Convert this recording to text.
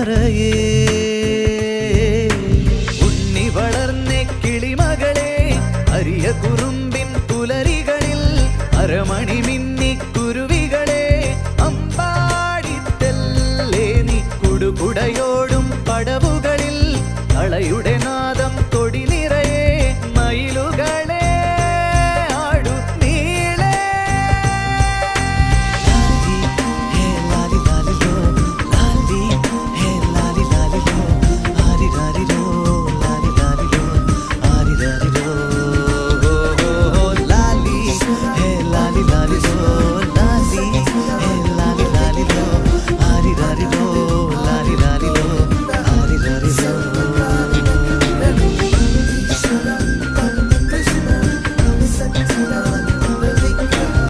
മറയേ ഉണ്ണി വളർന്ന കിളിമകളെ അരിയ കുറുമ്പിൻ പുലരികളിൽ അരമണിമിൻ